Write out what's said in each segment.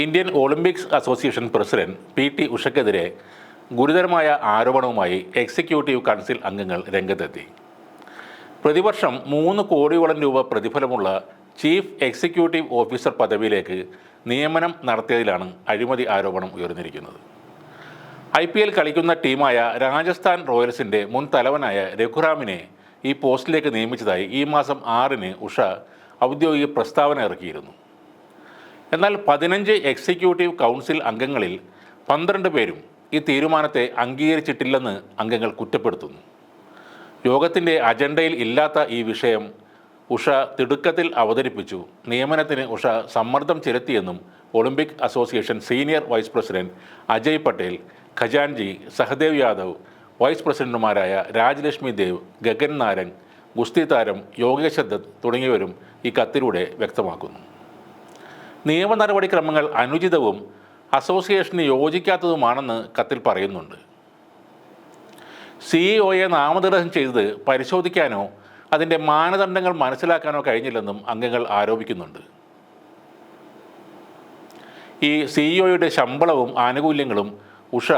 Indian Olympics association president P T ഉഷയ്ക്കെതിരെ ഗുരുതരമായ ആരോപണവുമായി executive council അംഗങ്ങൾ രംഗത്തെത്തി. പ്രതിവർഷം മൂന്ന് കോടിയോളം രൂപ പ്രതിഫലമുള്ള ചീഫ് എക്സിക്യൂട്ടീവ് ഓഫീസർ പദവിയിലേക്ക് നിയമനം നടത്തിയതിലാണ് അഴിമതി ആരോപണം ഉയർന്നിരിക്കുന്നത്. ഐ പി എൽ കളിക്കുന്ന ടീമായ രാജസ്ഥാൻ റോയൽസിന്റെ മുൻ തലവനായ രഘുറാമിനെ ഈ പോസ്റ്റിലേക്ക് നിയമിച്ചതായി ഈ മാസം ആറിന് ഉഷ ഔദ്യോഗിക പ്രസ്താവന ഇറക്കിയിരുന്നു. എന്നാൽ പതിനഞ്ച് എക്സിക്യൂട്ടീവ് കൗൺസിൽ അംഗങ്ങളിൽ പന്ത്രണ്ട് പേരും ഈ തീരുമാനത്തെ അംഗീകരിച്ചിട്ടില്ലെന്ന് അംഗങ്ങൾ കുറ്റപ്പെടുത്തുന്നു. യോഗത്തിന്റെ അജണ്ടയിൽ ഇല്ലാത്ത ഈ വിഷയം ഉഷ തിടുക്കത്തിൽ അവതരിപ്പിച്ചു. നിയമനത്തിന് ഉഷ സമ്മർദ്ദം ചെലുത്തിയെന്നും Olympic association senior vice president Ajay Patel ഖജാൻജി Sahadev Yadav vice പ്രസിഡന്റുമാരായ രാജലക്ഷ്മി ദേവ് ഗഗൻ നാരംഗ് ഗുസ്തി താരം യോഗേഷ് ദത്ത് തുടങ്ങിയവരും ഈ കത്തിലൂടെ വ്യക്തമാക്കുന്നു. നിയമ നടപടിക്രമങ്ങൾ അനുചിതവും അസോസിയേഷന് യോജിക്കാത്തതുമാണെന്ന് കത്തിൽ പറയുന്നുണ്ട്. സിഇഒയെ നാമനിർദ്ദേശം ചെയ്തത് പരിശോധിക്കാനോ അതിന്റെ മാനദണ്ഡങ്ങൾ മനസ്സിലാക്കാനോ കഴിഞ്ഞില്ലെന്നും അംഗങ്ങൾ ആരോപിക്കുന്നുണ്ട്. ഈ സിഇഒയുടെ ശമ്പളവും ആനുകൂല്യങ്ങളും ഉഷ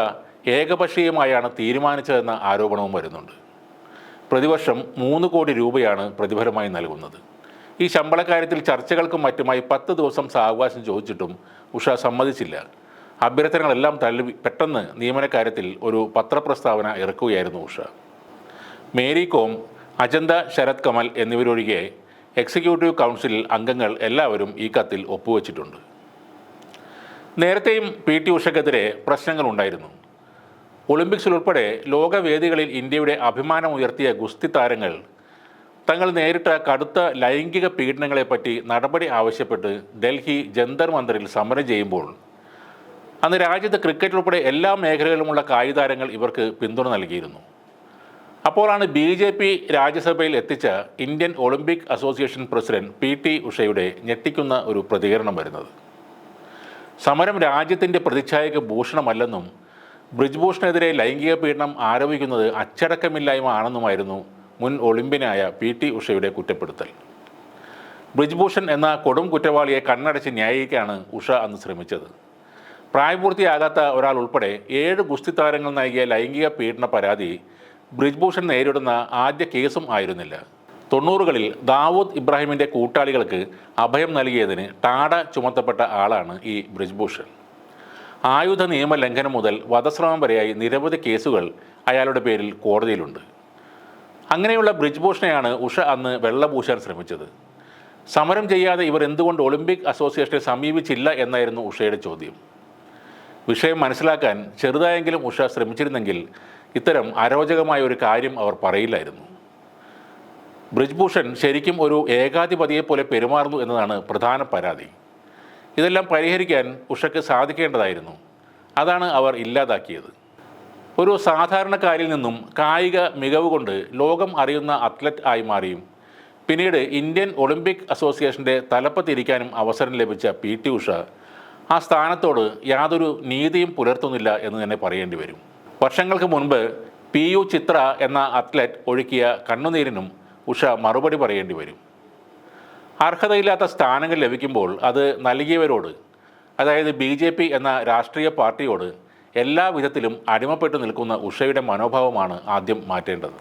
ഏകപക്ഷീയമായാണ് തീരുമാനിച്ചതെന്ന ആരോപണവും വരുന്നുണ്ട്. പ്രതിവർഷം മൂന്ന് കോടി രൂപയാണ് പ്രതിഫലമായി നൽകുന്നത്. ഈ ശമ്പള കാര്യത്തിൽ ചർച്ചകൾക്കും മറ്റുമായി പത്ത് ദിവസം സാവകാശം ചോദിച്ചിട്ടും ഉഷ സമ്മതിച്ചില്ല. അഭ്യർത്ഥനകളെല്ലാം തള്ളി പെട്ടെന്ന് നിയമനക്കാര്യത്തിൽ ഒരു പത്രപ്രസ്താവന ഇറക്കുകയായിരുന്നു ഉഷ. മേരി കോം അജന്ത ശരത് കമൽ എന്നിവരൊഴികെ എക്സിക്യൂട്ടീവ് കൗൺസിൽ അംഗങ്ങൾ എല്ലാവരും ഈ കത്തിൽ ഒപ്പുവെച്ചിട്ടുണ്ട്. നേരത്തെയും പി ടി ഉഷയ്ക്കെതിരെ പ്രശ്നങ്ങളുണ്ടായിരുന്നു. ഒളിമ്പിക്സിൽ ഉൾപ്പെടെ ലോകവേദികളിൽ ഇന്ത്യയുടെ അഭിമാനം ഉയർത്തിയ ഗുസ്തി താരങ്ങൾ തങ്ങൾ നേരിട്ട കടുത്ത ലൈംഗിക പീഡനങ്ങളെപ്പറ്റി നടപടി ആവശ്യപ്പെട്ട് ഡൽഹി ജന്തർ മന്ദറിൽ സമരം ചെയ്യുമ്പോൾ അന്ന് രാജ്യത്ത് ക്രിക്കറ്റ് ഉൾപ്പെടെ എല്ലാ മേഖലകളിലുമുള്ള കായികതാരങ്ങൾ ഇവർക്ക് പിന്തുണ നൽകിയിരുന്നു. അപ്പോഴാണ് ബി ജെ പി രാജ്യസഭയിൽ എത്തിച്ച Indian Olympic association president P T ഉഷയുടെ ഞെട്ടിക്കുന്ന ഒരു പ്രതികരണം വരുന്നത്. സമരം രാജ്യത്തിന്റെ പ്രതിച്ഛായക്ക് ഭൂഷണമല്ലെന്നും ബ്രിജ്ഭൂഷണെതിരെ ലൈംഗിക പീഡനം ആരോപിക്കുന്നത് അച്ചടക്കമില്ലായ്മ ആണെന്നുമായിരുന്നു മുൻ ഒളിമ്പ്യനായ പി ടി ഉഷയുടെ കുറ്റപ്പെടുത്തൽ. ബ്രിജ്ഭൂഷൺ എന്ന കൊടും കുറ്റവാളിയെ കണ്ണടച്ച് ന്യായീകരിക്കാണ് ഉഷ അന്ന് ശ്രമിച്ചത്. പ്രായപൂർത്തിയാകാത്ത ഒരാൾ ഉൾപ്പെടെ ഏഴ് ഗുസ്തി താരങ്ങൾ നൽകിയ ലൈംഗിക പീഡന പരാതി ബ്രിജ്ഭൂഷൺ നേരിടുന്ന ആദ്യ കേസും ആയിരുന്നില്ല. തൊണ്ണൂറുകളിൽ ദാവൂദ് ഇബ്രാഹിമിന്റെ കൂട്ടാളികൾക്ക് അഭയം നൽകിയതിന് ടാട ചുമത്തപ്പെട്ട ആളാണ് ഈ ബ്രിജ്ഭൂഷൺ. ആയുധ നിയമ ലംഘനം മുതൽ വധശ്രമം വരെയായി നിരവധി കേസുകൾ അയാളുടെ പേരിൽ കോടതിയിലുണ്ട്. അങ്ങനെയുള്ള ബ്രിജ്ഭൂഷണെയാണ് ഉഷ അന്ന് വെള്ളപൂശാൻ ശ്രമിച്ചത്. സമരം ചെയ്യാതെ ഇവർ എന്തുകൊണ്ട് ഒളിമ്പിക് അസോസിയേഷനെ സമീപിച്ചില്ല എന്നായിരുന്നു ഉഷയുടെ ചോദ്യം. വിഷയം മനസ്സിലാക്കാൻ ചെറുതായെങ്കിലും ഉഷ ശ്രമിച്ചിരുന്നെങ്കിൽ ഇത്തരം അരോചകമായ ഒരു കാര്യം അവർ പറയില്ലായിരുന്നു. ബ്രിജ്ഭൂഷൺ ശരിക്കും ഒരു ഏകാധിപതിയെ പോലെ പെരുമാറുന്നു എന്നതാണ് പ്രധാന പരാതി. ഇതെല്ലാം പരിഹരിക്കാൻ ഉഷയ്ക്ക് സാധിക്കേണ്ടതായിരുന്നു. അതാണ് അവർ ഇല്ലാതാക്കിയത്. ഒരു സാധാരണക്കാരിൽ നിന്നും കായിക മികവ് കൊണ്ട് ലോകം അറിയുന്ന അത്ലറ്റ് ആയി മാറിയും. പിന്നീട് ഇന്ത്യൻ ഒളിമ്പിക് അസോസിയേഷന്റെ തലപ്പത്തിരിക്കാനും അവസരം ലഭിച്ച പി ടി ഉഷ ആ സ്ഥാനത്തോട് യാതൊരു നീതിയും പുലർത്തുന്നില്ല എന്ന് തന്നെ പറയേണ്ടി വരും. വർഷങ്ങൾക്ക് മുൻപ് പി യു ചിത്ര എന്ന അത്ലറ്റ് ഒഴുക്കിയ കണ്ണുനീരിനും ഉഷ മറുപടി പറയേണ്ടി വരും. അർഹതയില്ലാത്ത സ്ഥാനങ്ങൾ ലഭിക്കുമ്പോൾ അത് നൽകിയവരോട് അതായത് ബി എന്ന രാഷ്ട്രീയ പാർട്ടിയോട് എല്ലാ വിധത്തിലും അടിമപ്പെട്ടു നിൽക്കുന്ന ഉഷയുടെ മനോഭാവമാണ് ആദ്യം മാറ്റേണ്ടത്.